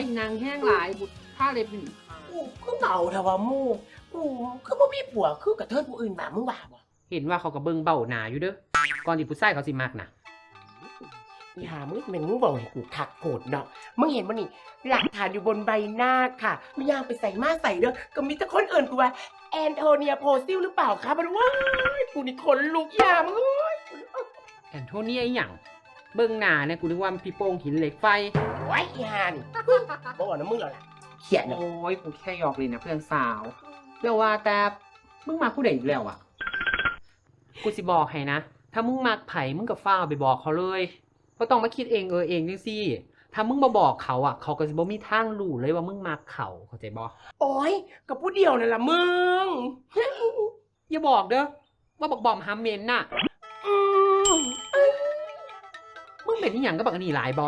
ยนางแห้งหลายบุตรผ้าเล็บหนึ่งกูก็เหงาเถอะว่าหมูกูคือบ่มีผัวคือกระเทิดผู้อื่นมามึงว่าบ่เห็นว่าเขากับเบิงเบ้าหนาอยู่เด้อก่อนที่ผู้ชายเขาสิมากนะอีหามึงแม่งมึงบอกให้กูคักโกรธเนาะมึงเห็นบ่นี่หลักฐานอยู่บนใบหน้าค่ะไม่ย่างไปใส่มาใส่เด้อก็มีแต่คนอื่นกูว่าแอนโทเนียโพซิลหรือเปล่าคะมันว้ายกูนี่ขนลุกอีหามึงเอ้ยแอนโทเนียอหย่างเบิงหนาเนี่ยกูนึกว่ามันพี่โป่งหินเหล็กไฟ โอ้ยอีหานี่บ่ว่านะมึงแล้วล่ะเขียนเนาะโอ้ยกูแค่หยอกเลยนะเพื่อนสาวเรียกว่าแต่มึงมาผู้ใดอีกแล้วอะ กูสิบอกให้นะ ถ้ามึงมักไผ่มึงกับฟ้าวไปบอกเขาเลยก็ต้องมาคิดเองเออเองจังซี่ถ้ามึงมาบอกเขาอะ เขาก็สิบ่มีทางรู้เลยว่ามึงมักเขาเข้าใจบ่โอ้ยกับผู้เดียวนั่นล่ะมึงอย่าบอกเด้อว่าบอกบอมฮัมเมนน่ะ อืมมึงเป็นอีหยังก็บักอันนี้หลายบ่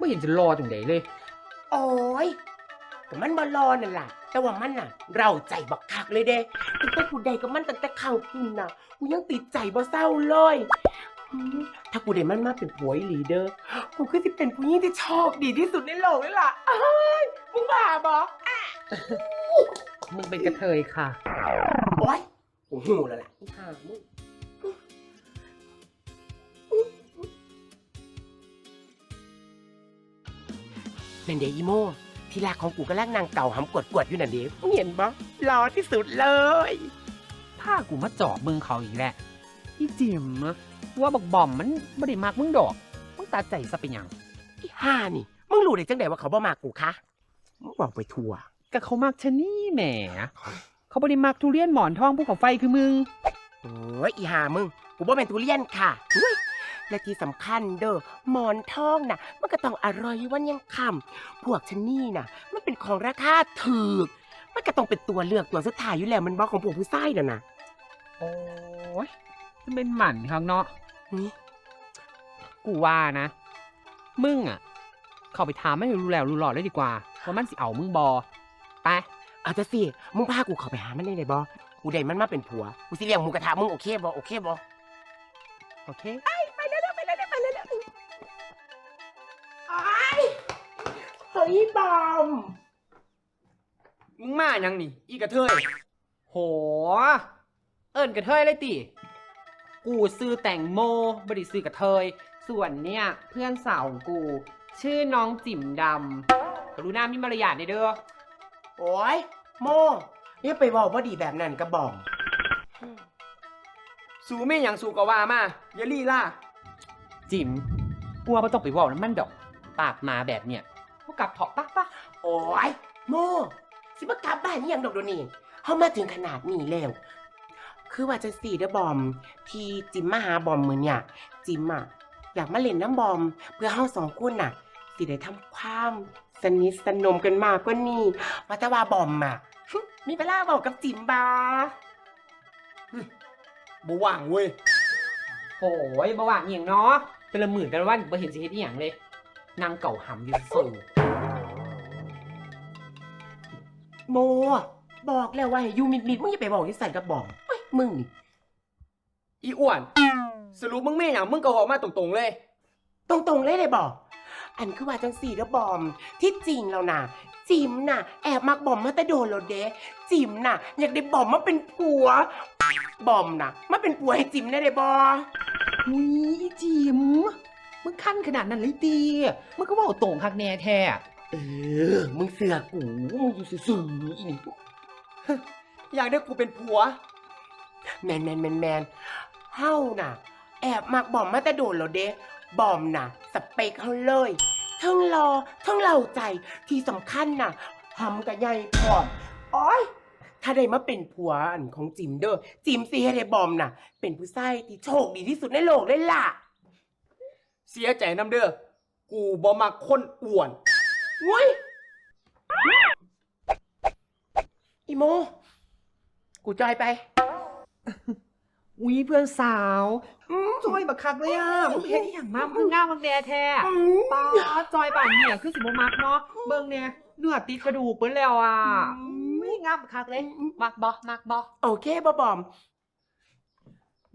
ไม่เห็นจะรอตรงไหนเลย โอ้ยแต่มันบอลอนั่นล่ะ แต่ว่ามันน่ะ เราใจบักคักเลยเด้ตั้งแต่กูได้กับมันตั้งแต่ข้างกินน่ะ กูยังติดใจบ่เศร้าเลยอืมถ้ากูได้มันมาเป็นผัวอีหลีเด้อกูคือสิเป็นผู้หญิงที่โชคดีที่สุดในโลกเลยล่ะอ้ายมึงบ้าบอมึงเป็นกระเทยค่ะ โอ้ยโอ้โหแล้วล่ะอีห่ามึง นั่นเดอีโมที่รักของกูก็ลังนางเก่าหำกวดกวดๆอยู่นั่นเดมึงเห็นบ่หล่อที่สุดเลยถ้ากูมาจอบมึงเขาอีกแหละพี่จิมอะว่าบอกบอมมันไม่ได้มักมึงดอกมึงตาใจซะเป็นหยังอีห่านี่ มึงรู้ได้จังไดว่าเขาบ่มากูคะมึงบอกไปทั่วก็เขามักชะนี่แหมเขาไม่ได้มักทุเรียนหมอนทองภูเขาไฟคือมึงโอ้ยอีห่ามึงกูบ่เป็นทุเรียนค่ะอุ๊ย และที่สำคัญเด้อหมอนทองน่ะ มันก็ต้องอร่อยวันยังคำพวกชะนี่น่ะ มันเป็นของราคาถูกมันก็ต้องเป็นตัวเลือกตัวสุดท้ายอยู่แล้วมันบอกของพวกผู้ชายน่ะนะโอ้ยจะเป็นหมันข้างเนาะหึกูว่านะ มึงอะ เข้าไปถามไม่รู้แล้วรู้หลอดเลยดีกว่าว่ามันสิเอามึงบอไปเอาจะสิมึงพากูเข้าไปหามันได้เลยบ่กูได้มันมาเป็นผัว กูสิเลี้ยงหมูกระทะมึงโอเคบ่โอเคบ่โอเค เฮ้ยบอมมึงมายังนี่ อีกระเทย โห เอิญกระเทยเลยติ กูซื้อแตงโมบริซื้อกระเทย ส่วนเนี่ยเพื่อนสาวของกู ชื่อน้องจิ๋มดำกรุณามีมารยาทในอยเด้อ โอ้ยโมเนี่ยไปบอกว่าดีแบบนั้นกระบอม สูไม่หยังสูกะว่ามาอย่าลี่ล่า จิ๋มกลัวไม่ต้องไปเว่าน้ำมันดอก ปากหมาแบบเนี่ย พวกกลับเถาะปะปะโอ้ยโมสิมากลับบ้านนี่ยังดอกเดยวนี่เขามาถึงขนาดนี้แล้ว คือว่าจะสี่เด้อบอม ที่จิมมาหาบอมมือเนี่ยจิมอะอยากมาเล่นน้ำบอม เพื่อเฮาสองคนน่ะ สิได้ทำความสนิทสนมกันมากกว่านี้ว่าแต่ว่าบอมอะมีเวลาบอกกับจิมบาบ่ว่างเว้ยโอ้ยบ่ว่างอหย่างเนาะเป็นละหมื่นเป็นละวันบ่เห็นสิเฮ็ดอหย่างเลยนางเก่าหำอยู่ซื่อ โมบอกแล้วว่าให้อยูมิดมิดๆมึงอย่าไปบอกที่ใส่กับบอมเฮ้ยมึงนี่อีอ้วน สรุปมึงไม่หยังมึงก็บอกมาตรงๆเลย ตรงๆเลยเลยบอก อันคือว่าจังสี่เด้อบอม ที่จริงแล้วนะจิมน่ะ แอบมักบอมมาแต่โดนแล้วเด้จิมน่ะ อยากได้บอมมาเป็นผัว บอมน่ะมาเป็นผัวให้จิมได้เลยบออุ้ยจิ๋มมึงขั้นขนาดนั้นเลยตีมึงก็เว่าตรงคักแน่แท้ เออ มึงเสือกกูมึงอยู่ซื่อๆอีนี่อยากได้กูเป็นผัว แมนแมนแมนแมนเฮาน่ะ แอบมักบอมมาแต่โดนแล้วเด้บอมน่ะ สเปคเขาเลยทั้งรอทั้งเล่าใจที่สำคัญน่ะหำกับใหญ่พร้อมโอ้ยถ้าได้มาเป็นผัวอันของจิมเด้อจิมซีให้ได้บอมน่ะ เป็นผู้ชายที่โชคดีที่สุดในโลกเลยล่ะ เสียใจน้ำเด้อ กูบ่มักคนอ้วน วุ้ยอีโม กูจอยไป อุ้ยเพื่อนสาวจอยบักคักเลยอะมึงเฮ็ดอหย่างมากมึงง่ามมึงแน่แท้ป้าดจอยบ้านเนี่ยคือสิบ่มักเนาะเบิ่งเนี่ยเนื้อติดกระดูกเปิ้นแล้วอะไม่งามบักคักเลยมักบ่มักบ่โอเคบอบอม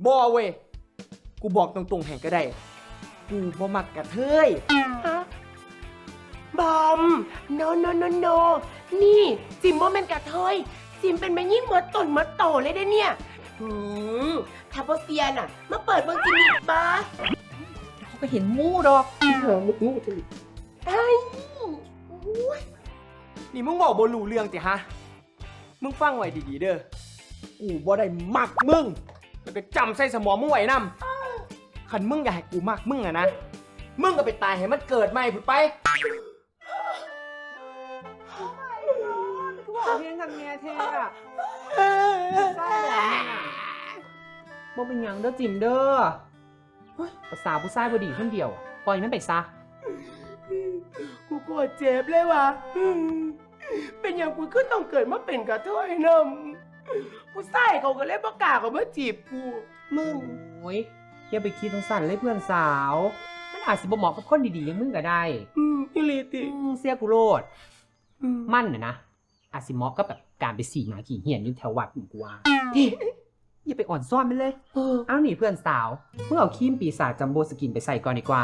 บ่เว้ยกูบอกตรงๆแห่งก็ได้ กูบ่มักกระเทยฮะ บอมโนโนโนโนนี่จิมโมเมนกระเทยจิมเป็นแม่ยิ่งเมดตนเมดโตเลยเด้เนี่ยหืมถ้าพ่อเซียนอะ มาเปิดเบิ่งจิมอีกบ้าเขาก็เห็นมูดอกเออมูจะไอ้อุ๊ยนี่มึงบอกบ่รู้เรื่องติฮะ มึงฟังไว้ดีๆเด้อกูบ่ได้มักมึงแล้วก็จำใส่สมองมึงไว้นำคันมึงอยากให้กูมักมึงอะนะ มึงก็ไปตายให้มันเกิดใหม่พุ่นไป เพียงกันแม่แท้บ่เป็นหยังเด้อจิมเด้อเฮ้ยภาษาผู้ชายบ่ดีคนเดียว ปล่อยมันไปซะ กูโกรธเจ็บเลยว่ะอืมเป็นอย่างกูก็ต้องเกิดมาเป็นกระเทยนำผู้ชายเขาก็เลยประกล้าศเขามาจีบกู มึง โอ้ยอย่าไปคิดตรงสั่นเลยเพื่อนสาว มันอาจสิบ่เหมาะกับคนดีๆอย่างมึงก็ได้อืมอิลีติอืมเสียกูโลด อืม มั่นน่ะนะ อาจสิเหมาะกับแบบการไปสีหมาขี่เหียนอยู่แถววัดหมู่กูว่าอย่าไปอ่อนซ่อนมันเลย เออเอาหนีเพื่อนสาวมึงเอาครีมปีศาจจัมโบสกินไปใส่ก่อนดีกว่า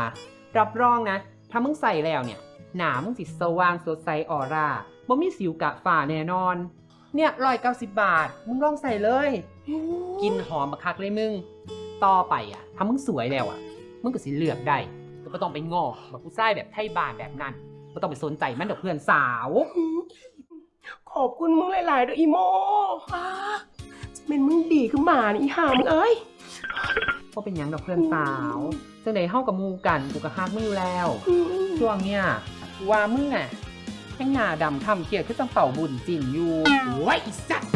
รับรองนะ ถ้ามึงใส่แล้วเนี่ย หนามึงสิสว่างสดใสออร่าบ่มีสิวกะฝ่าแน่นอน เนี่ยร้อยเก้าสิบบาท มึงลองใส่เลย กินหอมบักคักเลยมึง ต่อไปอะ ถ้ามึงสวยแล้วอะ มึงก็สิเลือกได้ก็บ่ต้องไปงอแบบผู้ชายแบบไทยบ้านแบบนั้นก็ต้องไปสนใจมันดอกเพื่อนสาวข อบคุณมึงหลายๆเด้ออีโมอ่าจะเป็นมึงดีขึ้นมานี่อีห่ามึงเอ้ย ก็เป็นหยังดอกเพื่อนสาวจังไดเฮากับหมูกันกูก็ฮักมึงอยู่แล้วอืมช่วงเนี้ยกูว่ามึงอะแห้งหน้าดำทำเกียดขึ้นจังเป่าบุญจินอยู่ โอ้ยอีสัตว์